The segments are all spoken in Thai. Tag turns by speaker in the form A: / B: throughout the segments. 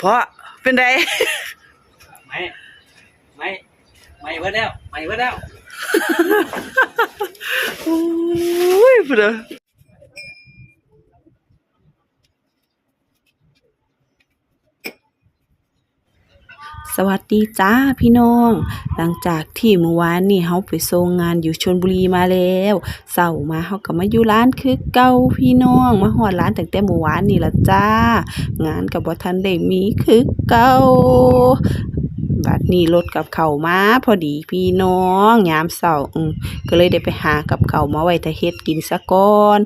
A: เพราะเป็นไร
B: ไม่ไม่ไม่เบิดแล้วไม่เบิดแล้ว
A: โอ้ยพุ่นเด้อ สวัสดีจ้าพี่น้อง หลังจากที่เมื่อวานนี่เฮาไปส่งงานอยู่ชลบุรีมาแล้วเช้ามาเฮาก็มาอยู่ร้านคือเก่าพี่น้องมาฮอดร้านตั้งแต่เมื่อวานนี่ละจ้า งานก็บ่ทันได้มีคือเก่าบัดนี้รถกับเขามาพอดีพี่น้องยามเช้าก็เลยได้ไปหากับเขามาไว้แต่เฮ็ดกินซะก่อน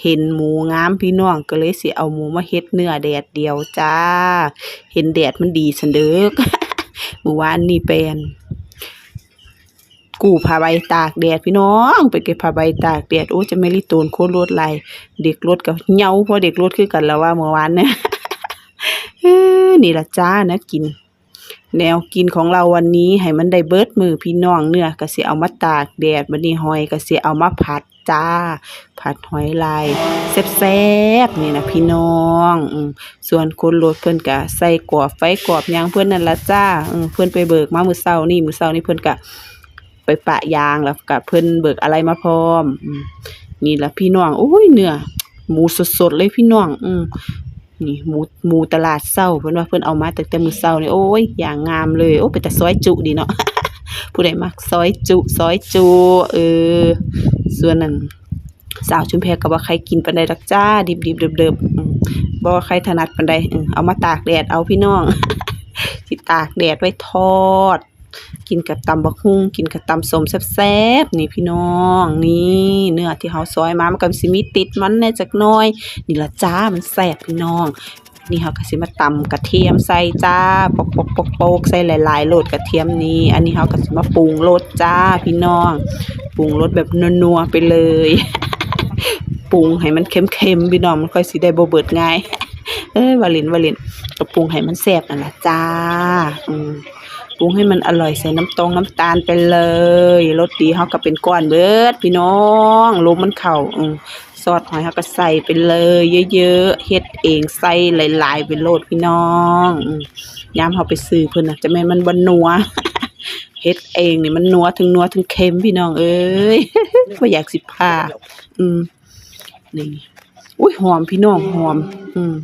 A: เห็นหมูงามพี่น้องก็เลยสิเอาหมูมาเฮ็ดเนื้อแดดเดียวจ้า เห็นแดดมันดีสันเด้อเมื่อวานนี่เป็นกูผ้าใบตากแดดพี่น้องไปเก็บผ้าใบตากแดดโอ้จะไม่รีโตนโคตรรถไหลเด็กรถกับเหงาเพราะเด็กรถคือกันแล้วว่าเมื่อวานเนี่ยนี่ละจ้านะกิน แนวกินของเราวันนี้ให้มันได้เบิดมือพี่น้องเนื้อก็สิเอามาตากแดดบัดนี้หอยก็สิเอามาผัด จ้า ผัดหอยลายแซ่บๆนี่นะพี่น้องอส่วนคนรถเพิ่อนก็ใส่กรอบไฟกรอบยังเพิ่อนนั่นละจ้าเพิ่อนไปเบิกมามือเช้านี่มือเช้านี่เพิ่อนก็ไปปะยางแล้วก็เพิ่อนเบิกอะไรมาพร้อมนี่ละพี่น้องโอ้ยเนื้อหมูสดๆเลยพี่น้อง อืนี่หมูหมูตลาดเช้าเพิ่อนว่าเพิ่อนเอามาตั้งแต่มือเช้านี่โอ้ยอย่างงามเลย โอ้เป็นแต่ซอยจุดีเนาะผู้ใดมักซอยจุซอยจุ เออ ส่วนนั้นสาวชุมแพก็บ่ใครกินปานใดดอกจ้า ดิบๆเดิบๆอืมบ่ว่าใครถนัดปานใดเอามาตากแดดเอาพี่น้องสิตากแดดไว้ทอด กินกับตำบักหุ่งกินกับตำสมแซ่บๆนี่พี่น้องนี่เนื้อที่เฮาซอยมามันก็สิมีติดมันแน่จักน่อย นี่ละจ้ามันแซ่บพี่น้อง นี่เฮาก็สิมาตำกระเทียมใส่จ้าปอกปอกปอกปอกใส่หลายๆโลดกระเทียมนี้ อันนี้เฮาก็สิมาปรุงรสจ้าพี่น้องปรุงรสแบบนัวๆไปเลยปรุงให้มันเค็มๆพี่น้องมันค่อยสิได้บ่เบิดง่ายเอ้ยวาลินวาลินก็ปรุงให้มันแซ่บนั่นล่ะจ้าอืมปรุงให้มันอร่อยใส่น้ำตรงน้ำตาลไปเลยรสดีเฮาก็เป็นก้อนเบิด พี่น้องลมมันเข้าอืม ซอสหอยเฮาก็ใส่ไปเลยเยอะๆเฮ็ดเองใส่หลายๆไปโลดพี่น้องยามเฮาไปซื้อเพิ่อนนะจะแม่มันบ่นัวเฮ็ดเองนี่มันนัวถึงนัวถึงเค็มพี่น้องเอ้ยบ่อยากสิพาอืมนี่อุ้ยหอมพี่น้องหอม อืม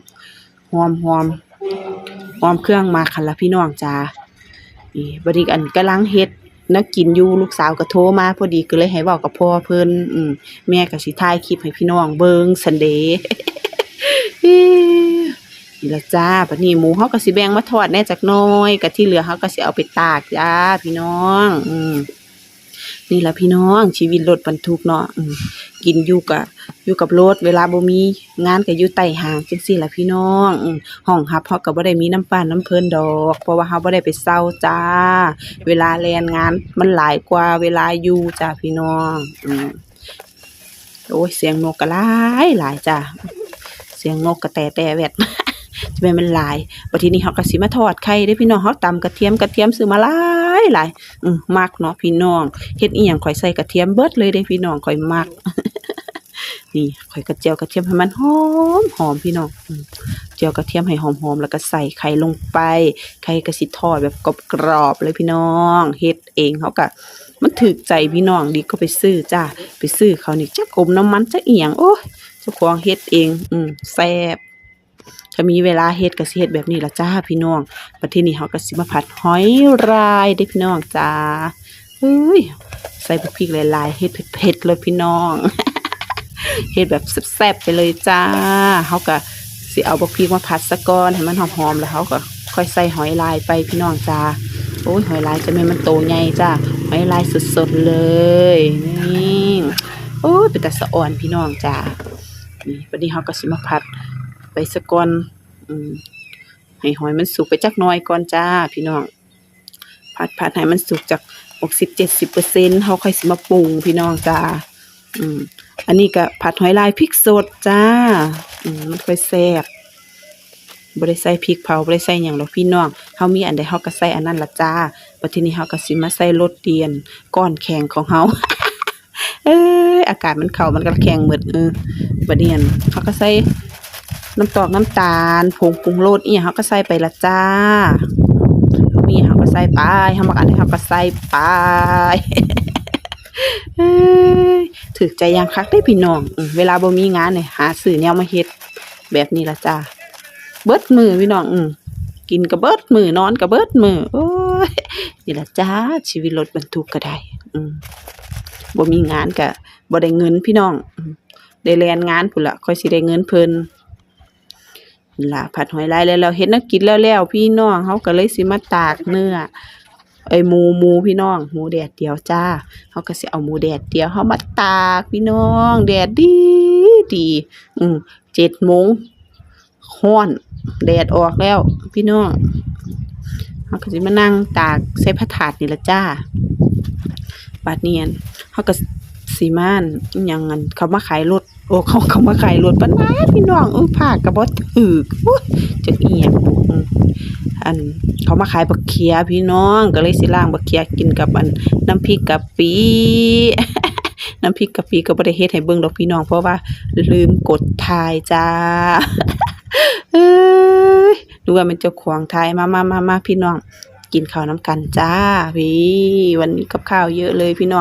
A: หอมหอมหอมเครื่องมาคันละพี่น้องจ้านี่บัดนี้อันกำลังเฮ็ด นักกินอยู่ลูกสาวก็โทรมาพอดีก็เลยให้บอกกับพ่อเพิ่นอืมแม่ก็สิถ่ายคลิปให้พี่น้องเบิงสันเดย์นี่ละจ้าบัดนี้หมูเขาก็สิแบ่งมาทอดแน่จากน้อยก็ที่เหลือเขาก็สิเอาไปตากจ้าพี่น้อง อืมนี่ละพี่น้องชีวิตรถบรรทุกเนาะอื กินอยู่กับอยู่กับรถเวลาบ่มีงานก็อยู่ใต้หางจังซี่ล่ะพี่น้องห้องฮับเฮาก็บ่ได้มีน้ำปานน้ำเพิ่นดอก เพราะว่าเฮาบ่ได้ไปเซาจ้า เวลาแล่นงานมันหลายกว่าเวลาอยู่จ้าพี่น้องอืมโอ้ยเสียงนกก็หลายหลายจ้ะเสียงนกก็แตแต่แวดจะเป็นมันหลายบัดทีนี้เฮาก็สิมาทอดไข่เด้พี่น้องเฮาตำกระเทียมกระเทียมซื้อมาหลายหลายอืมมักเนาะพี่น้องเฮ็ดอีหยังข่อยใส่กระเทียมเบิดเลยเด้พี่น้องข่อยมัก นี่ข่อยกระเจียวกระเทียมให้มันหอมหอมพี่น้องเจียวกระเทียมให้หอมๆแล้วก็ใส่ไข่ลงไป ไข่ก็สิทอดแบบกรอบๆเลยพี่น้องเฮ็ดเองเฮาก็มันถึกใจพี่น้องดีก็ไปซื้อจ้าไปซื้อเขานี่จักลมน้ำมันจักอียงโอ้ยเจ้าของเฮ็ดเอง อืมแซ่บถ้ามีเวลาเฮ็ดก็สิเฮ็ดแบบนี้ละจ้าพี่น้องบัดทีนี้เฮาก็สิมาผัดหอยรายเด้พี่น้องจ้าเฮ้ยใส่พริกหลายๆเฮ็ดเผ็ดๆเลยพี่น้อง เฮ็ดแบบแซ่บๆไปเลยจ้าเฮาก็สิเอาบักพริกมาผัดซะก่อนให้มันหอมๆแล้วเฮาก็ค่อยใส่หอยลายไปพี่น้องจ้าโอ้ยหอยลายจะไม่มันโตใหญ่จ้าหอยลายสดๆเลยนี่โอ้ยเป็นแต่สะอ่อนพี่น้องจ้านี่วันนี้เราก็สิมาผัดไปสะก่อนอืมให้หอยมันสุกไปจักหน่อยก่อนจ้า พี่น้องผัดผัดให้มันสุกจากหกสิบเจ็ดสิบเปอร์เซ็นต์เขาค่อยสิมาปรุงพี่น้องจ้าอืม อันนี้ก็ผัดหอยลายพริกสดจ้าอืมมันค่อยแซ่บบ่ได้ใส่พริกเผาบ่ได้ใส่หยังดอกพี่น้องเฮามีอันใดเฮาก็ใส่อันนั้นละจ้าบัดทีนี้เฮาก็สิมาใส่รสเดียนก้อนแข็งของเฮาเอ้ยอากาศมันเข้ามันก็แข็งหมดเออบัดนี้อั่นเฮาก็ใส่น้ำตอกน้ำตาลผงปรุงรสอีหยังเฮาก็ใส่ไปละจ้ามีเฮาก็ใส่ไปเฮามักอันนี้เฮาก็ใส่ไป ถึกใจยังคักได้พี่น้องเวลาบ่มีงานเนี่ยหาซื้อแนวมาเฮ็ดแบบนี้ละจ้าเบิดมือพี่น้องอืกินก็เบิดมือนอนก็เบิดมือโอ้ยนี่ละจ้าชีวิตรถบรรทุกก็ได้ อืบ่มีงานก็บ่ได้เงินพี่น้องอได้แลนงานพุ่นละค่อยสิได้เงินเพิ่นล่ะผัดหอยลายแล้วเราเฮ็ดนักกินแล้วแล้วพี่น้องเฮาก็เลยสิมาตากเนื้อ ไอ้หมูหมูพี่น้องหมูแดดเดียวจ้าเขาก็สิเอาหมูแดดเดียวเขามาตากพี่น้องแดดดีดี อืมเจ็ดโมงห้อนแดดออกแล้ว พี่น้องเขาก็สิมานั่งตากใส่ผ้าถาดนี่ละจ้าบาดเนียนเขาก็ สีมานอิหยังงันเขามาขายรถโอ้เขาเขามาขายรถปานนั้นพี่น้องเออผ้ากระบอกถือโอ้ยจักอียงอันเขามาขายบักเขียพี่น้องก็เลยสิล้างบักเขียกินกับอันน้ำพริกกะปิน้ำพริกกะปิก็บ่ได้เฮ็ดให้เบิ่งดอกพี่น้องเพราะว่า ลืมกดถ่ายจ้าเอ้ยดูว่ามันเจ้าของถ่ายมามามามาพี่น้อง กินข้าวน้ำกันจ้าพี่วันนี้กับข้าวเยอะเลยพี่น้อง